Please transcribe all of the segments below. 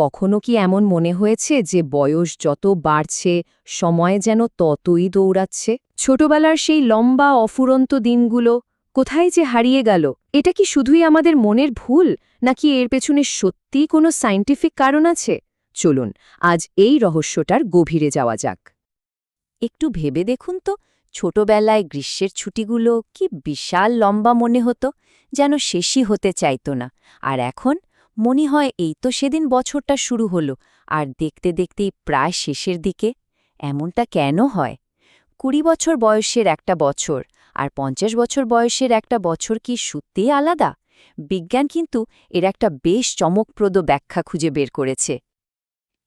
কখনো কি এমন মনে হয়েছে যে বয়স যত বাড়ছে, সময় যেন ততই দৌড়াচ্ছে? ছোটবেলার সেই লম্বা, অফুরন্ত দিনগুলো কোথায় যে হারিয়ে গেল? এটা কি শুধুই আমাদের মনের ভুল, নাকি এর পেছনে সত্যিই কোনো সায়েন্টিফিক কারণ আছে? চলুন, আজ এই রহস্যটার গভীরে যাওয়া যাক। একটু ভেবে দেখুন তো, ছোটবেলায় গ্রীষ্মের ছুটিগুলো কি বিশাল লম্বা মনে হতো, যেন শেষই হতে চাইত না। আর এখন মনে হয় এই তো সেদিন বছরটা শুরু হলো, আর দেখতে দেখতেই প্রায় শেষের দিকে। এমনটা কেন হয়? কুড়ি বছর বয়সের একটা বছর, আর পঞ্চাশ বছর বয়সের একটা বছর কি সত্যিই আলাদা? বিজ্ঞান কিন্তু এর একটা বেশ চমকপ্রদ ব্যাখ্যা খুঁজে বের করেছে।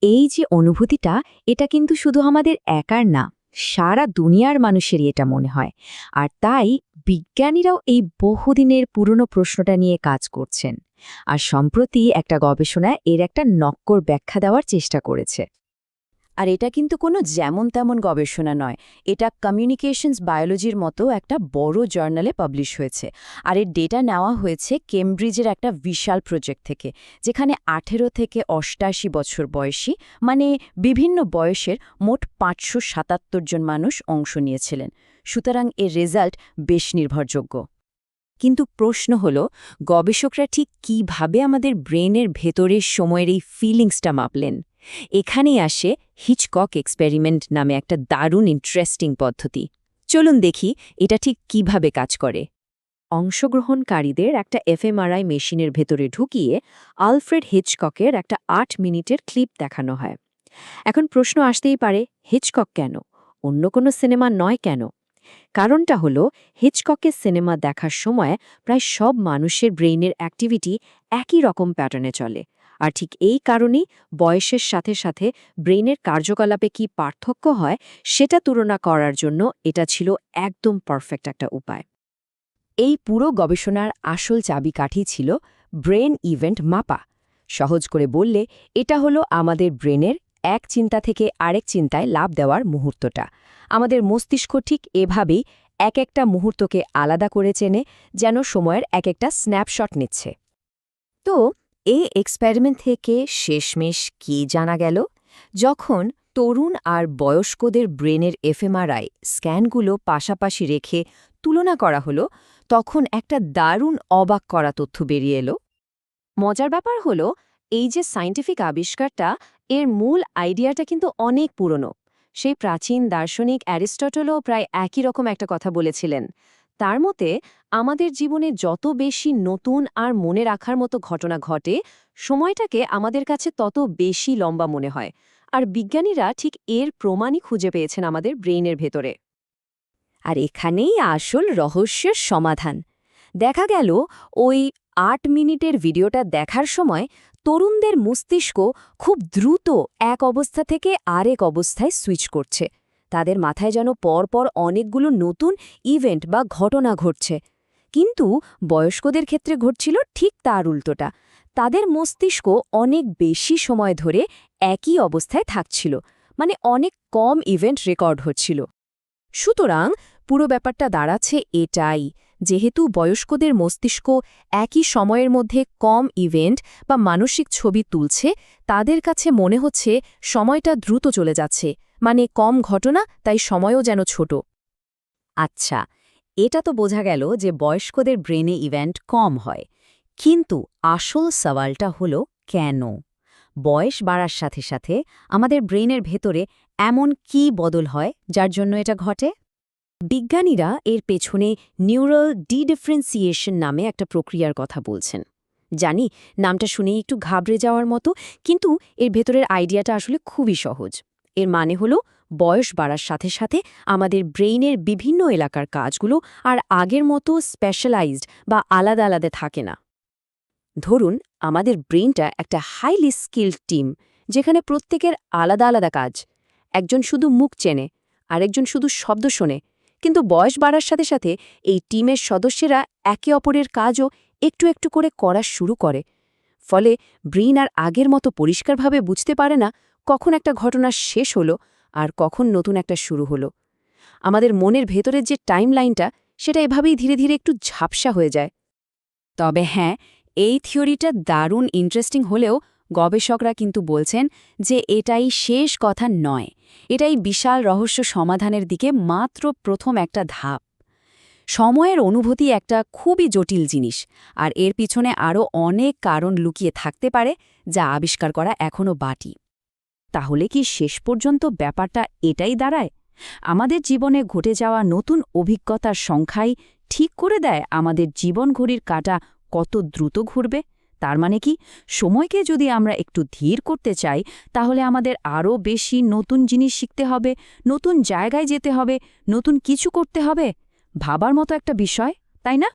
এই যে অনুভূতিটা, এটা কিন্তু শুধু আমাদের একার না, সারা দুনিয়ার মানুষেরই এটা মনে হয়। আর তাই বিজ্ঞানীরাও এই বহুদিনের পুরনো প্রশ্নটা নিয়ে কাজ করছেন। আর সম্প্রতি একটা গবেষণায় এর একটা নক্কর ব্যাখ্যা দেওয়ার চেষ্টা করেছে। আর এটা কিন্তু কোনো যেমন তেমন গবেষণা নয়। এটা কমিউনিকেশনস বায়োলজির মতো একটা বড় জার্নালে পাবলিশ হয়েছে। আর এর ডেটা নেওয়া হয়েছে কেমব্রিজের একটা বিশাল প্রজেক্ট থেকে, যেখানে আঠেরো থেকে অষ্টাশি বছর বয়সী মানে বিভিন্ন বয়সের মোট পাঁচশো সাতাত্তর জন মানুষ অংশ নিয়েছিলেন। সুতরাং এর রেজাল্ট বেশ নির্ভরযোগ্য। কিন্তু প্রশ্ন হল, গবেষকরা ঠিক কীভাবে আমাদের ব্রেনের ভেতরের সময়ের এই ফিলিংসটা মাপলেন? এখানেই আসে হিচকক এক্সপেরিমেন্ট নামে একটা দারুণ ইন্টারেস্টিং পদ্ধতি। চলুন দেখি এটা ঠিক কীভাবে কাজ করে। অংশগ্রহণকারীদের একটা এফএমআরআই মেশিনের ভেতরে ঢুকিয়ে আলফ্রেড হিচককের একটা আট মিনিটের ক্লিপ দেখানো হয়। এখন প্রশ্ন আসতেই পারে, হিচকক কেন? অন্য কোনো সিনেমা নয় কেন? কারণটা হলো, হিচককের সিনেমা দেখার সময় প্রায় সব মানুষের ব্রেইনের অ্যাক্টিভিটি একই রকম প্যাটার্নে চলে। আর ঠিক এই কারণেই বয়সের সাথে সাথে ব্রেইনের কার্যকলাপে কি পার্থক্য হয় সেটা তুলনা করার জন্য এটা ছিল একদম পারফেক্ট একটা উপায়। এই পুরো গবেষণার আসল চাবিকাঠি ছিল ব্রেন ইভেন্ট মাপা। সহজ করে বললে, এটা হলো আমাদের ব্রেনের এক চিন্তা থেকে আরেক চিন্তায় লাভ দেওয়ার মুহূর্তটা। আমাদের মস্তিষ্ক ঠিক এভাবেই এক একটা মুহূর্তকে আলাদা করে চেনে, যেন সময়ের এক একটা স্ন্যাপশট নিচ্ছে। তো এই এক্সপেরিমেন্ট থেকে শেষমেশ কি জানা গেল? যখন তরুণ আর বয়স্কদের ব্রেনের এফএমআরআই স্ক্যানগুলো পাশাপাশি রেখে তুলনা করা হলো, তখন একটা দারুণ অবাক করা তথ্য বেরিয়ে এলো। মজার ব্যাপার হলো, এই যে সায়েন্টিফিক আবিষ্কারটা, এর মূল আইডিয়াটা কিন্তু অনেক পুরনো। সেই প্রাচীন দার্শনিক অ্যারিস্টটলও প্রায় একই রকম একটা কথা বলেছিলেন। তার মতে, আমাদের জীবনে যত বেশি নতুন আর মনে রাখার মতো ঘটনা ঘটে, সময়টাকে আমাদের কাছে তত বেশি লম্বা মনে হয়। আর বিজ্ঞানীরা ঠিক এর প্রমাণই খুঁজে পেয়েছেন আমাদের ব্রেইনের ভেতরে। আর এখানেই আসল রহস্যের সমাধান। দেখা গেল, ওই আট মিনিটের ভিডিওটা দেখার সময় তরুণদের মস্তিষ্ক খুব দ্রুত এক অবস্থা থেকে আরেক অবস্থায় সুইচ করছে। তাদের মাথায় যেন পরপর অনেকগুলো নতুন ইভেন্ট বা ঘটনা ঘটছে। কিন্তু বয়স্কদের ক্ষেত্রে ঘটছিল ঠিক তার উল্টোটা। তাদের মস্তিষ্ক অনেক বেশি সময় ধরে একই অবস্থায় থাকছিল মানে অনেক কম ইভেন্ট রেকর্ড হচ্ছিল। সুতরাং পুরো ব্যাপারটা দাঁড়াচ্ছে এটাই, যেহেতু বয়স্কদের মস্তিষ্ক একই সময়ের মধ্যে কম ইভেন্ট বা মানসিক ছবি তুলছে, তাদের কাছে মনে হচ্ছে সময়টা দ্রুত চলে যাচ্ছে। মানে কম ঘটনা, তাই সময়ও যেন ছোট। আচ্ছা এটা তো বোঝা গেল যে বয়স্কদের ব্রেনে ইভেন্ট কম হয়। কিন্তু আসল সওয়ালটা হলো কেন? বয়স বাড়ার সাথে সাথে আমাদের ব্রেনের ভেতরে এমন কি বদল হয়, যার জন্য এটা ঘটে? বিজ্ঞানীরা এর পেছনে নিউরাল ডিডিফারেন্সিয়েশন নামে একটা প্রক্রিয়ার কথা বলছেন। জানি, নামটা শুনেই একটু ঘাবড়ে যাওয়ার মতো, কিন্তু এর ভেতরের আইডিয়াটা আসলে খুবই সহজ। এর মানে হলো বয়স বাড়ার সাথে সাথে আমাদের ব্রেইনের বিভিন্ন এলাকার কাজগুলো আর আগের মতো স্পেশালাইজড বা আলাদা আলাদা থাকে না। ধরুন, আমাদের ব্রেইনটা একটা হাইলি স্কিল্ড টিম যেখানে প্রত্যেকের আলাদা আলাদা কাজ। একজন শুধু মুখ চেনে, আরেকজন শুধু শব্দ শোনে। কিন্তু বয়স বাড়ার সাথে সাথে এই টিমের সদস্যেরা একে অপরের কাজও একটু একটু করে করা শুরু করে। ফলে ব্রেইন আর আগের মতো পরিষ্কারভাবে বুঝতে পারে না কখন একটা ঘটনা শেষ হলো আর কখন নতুন একটা শুরু হলো। আমাদের মনের ভেতরের যে টাইম লাইনটা সেটা এভাবেই ধীরে ধীরে একটু ঝাপসা হয়ে যায়। তবে হ্যাঁ এই থিওরিটা দারুণ ইন্টারেস্টিং হলেও গবেষকরা কিন্তু বলছেন যে এটাই শেষ কথা নয়। এটাই বিশাল রহস্য সমাধানের দিকে মাত্র প্রথম একটা ধাপ। সময়ের অনুভূতি একটা খুবই জটিল জিনিস আর এর পিছনে আরও অনেক কারণ লুকিয়ে থাকতে পারে যা আবিষ্কার করা এখনও বাটি তাহলে কি শেষ পর্যন্ত ব্যাপারটা এটাই দাঁড়ায়? আমাদের জীবনে ঘটে যাওয়া নতুন অভিজ্ঞতার সংখ্যাই ঠিক করে দেয় আমাদের জীবন ঘড়ির কাটা কত দ্রুত ঘুরবে। তার মানে কি, সময়কে যদি আমরা একটু ধীর করতে চাই, তাহলে আমাদের আরও বেশি নতুন জিনিস শিখতে হবে, নতুন জায়গায় যেতে হবে, নতুন কিছু করতে হবে। ভাবার মতো একটা বিষয়, তাই না?